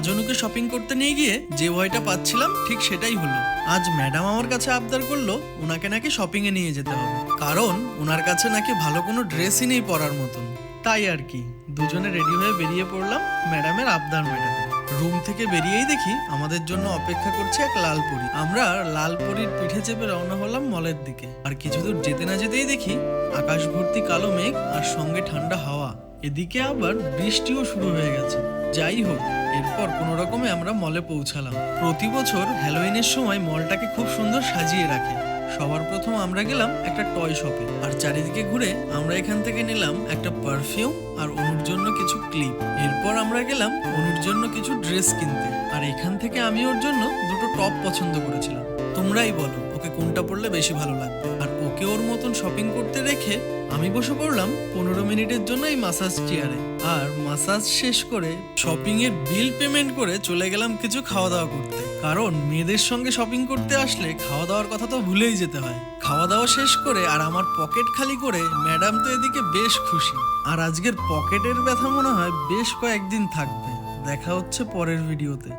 রাজনুকে shopping করতে নিয়ে গিয়ে যে ভয়টা পাচ্ছিলাম, ঠিক সেটাই হলো। আজ ম্যাডাম আমার কাছে আবদার করল ওনাকে নাকি শপিং এ নিয়ে যেতে হবে। কারণ ওনার কাছে নাকি ভালো কোনো ড্রেসই নেই পরার মতন। তাই আর কি, দুজনে রেডি হয়ে বেরিয়ে পড়লাম ম্যাডামের আবদার মেটাতে। রুম থেকে বেরিয়েই দেখি আমাদের জন্য অপেক্ষা করছে এক লালপুরি। আমরা লালপুরির পিঠে চেপে রওনা হলাম মলের দিকে। আর কিছু দূর যেতে না যেতেই দেখি আকাশ ভর্তি কালো মেঘ আর সঙ্গে ঠান্ডা হাওয়া। এদিকে আবার বৃষ্টিও শুরু হয়ে গেছে। যাই হোক, এরপর কোনো রকমে আমরা মলে পৌঁছালাম। প্রতি বছর হ্যালোইনের সময় মলটাকে খুব সুন্দর সাজিয়ে রাখে। সবার প্রথম আমরা গেলাম একটা টয় শপে, আর চারিদিকে ঘুরে আমরা এখান থেকে নিলাম একটা পারফিউম আর অনুর জন্য কিছু ক্লিপ। এরপর আমরা গেলাম অনুর জন্য কিছু ড্রেস কিনতে, আর এখান থেকে আমি ওর জন্য দুটো টপ পছন্দ করেছিলাম। তোমরাই বলো, ওকে কোনটা পরলে বেশি ভালো লাগবে? আর ওকে ওর মতন শপিং করতে রেখে আমি বসে পড়লাম পনেরো মিনিটের জন্য এই মাসাজ চেয়ারে আর মাসাজ শেষ করে শপিং এর বিল পেমেন্ট করে চলে গেলাম কিছু খাওয়া দাওয়া করতে। কারণ মেয়েদের সঙ্গে শপিং করতে আসলে খাওয়া দাওয়ার কথা তো ভুলেই যেতে হয়। খাওয়া দাওয়া শেষ করে আর আমার পকেট খালি করে ম্যাডাম তো এদিকে বেশ খুশি। আর আজকের পকেটের ব্যথা মনে হয় বেশ কয়েকদিন থাকবে। দেখা হচ্ছে পরের ভিডিওতে